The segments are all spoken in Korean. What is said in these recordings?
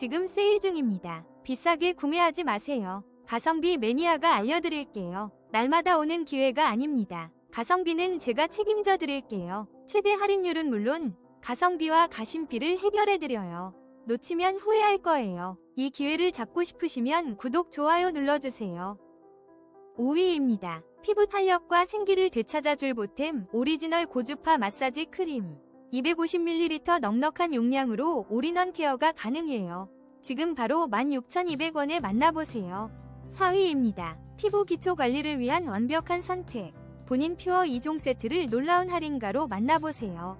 지금 세일 중입니다. 비싸게 구매하지 마세요. 가성비 매니아가 알려드릴게요. 날마다 오는 기회가 아닙니다. 가성비는 제가 책임져 드릴게요. 최대 할인율은 물론 가성비와 가심비를 해결해 드려요. 놓치면 후회할 거예요. 이 기회를 잡고 싶으시면 구독, 좋아요 눌러주세요. 5위입니다. 피부 탄력과 생기를 되찾아줄 보템 오리지널 고주파 마사지 크림. 250ml 넉넉한 용량으로 올인원 케어가 가능해요. 지금 바로 16,200원에 만나보세요. 4위입니다. 피부 기초 관리를 위한 완벽한 선택. 본인 퓨어 2종 세트를 놀라운 할인가로 만나보세요.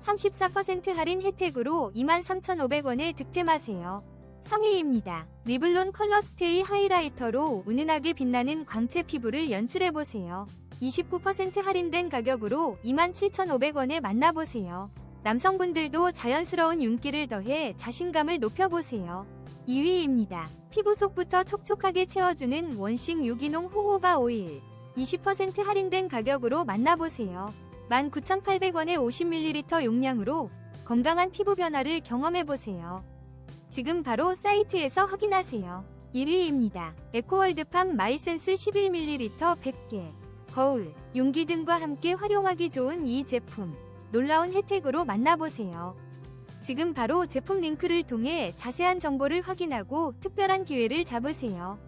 34% 할인 혜택으로 23,500원에 득템하세요. 3위입니다. 리블론 컬러 스테이 하이라이터로 은은하게 빛나는 광채 피부를 연출해보세요. 29% 할인된 가격으로 27,500원에 만나보세요. 남성분들도 자연스러운 윤기를 더해 자신감을 높여보세요. 2위입니다. 피부 속부터 촉촉하게 채워주는 원식 유기농 호호바 오일. 20% 할인된 가격으로 만나보세요. 19,800원의 50ml 용량으로 건강한 피부 변화를 경험해보세요. 지금 바로 사이트에서 확인하세요. 1위입니다. 에코월드팜 마이센스 11ml 100개. 거울, 용기 등과 함께 활용하기 좋은 이 제품. 놀라운 혜택으로 만나보세요. 지금 바로 제품 링크를 통해 자세한 정보를 확인하고 특별한 기회를 잡으세요.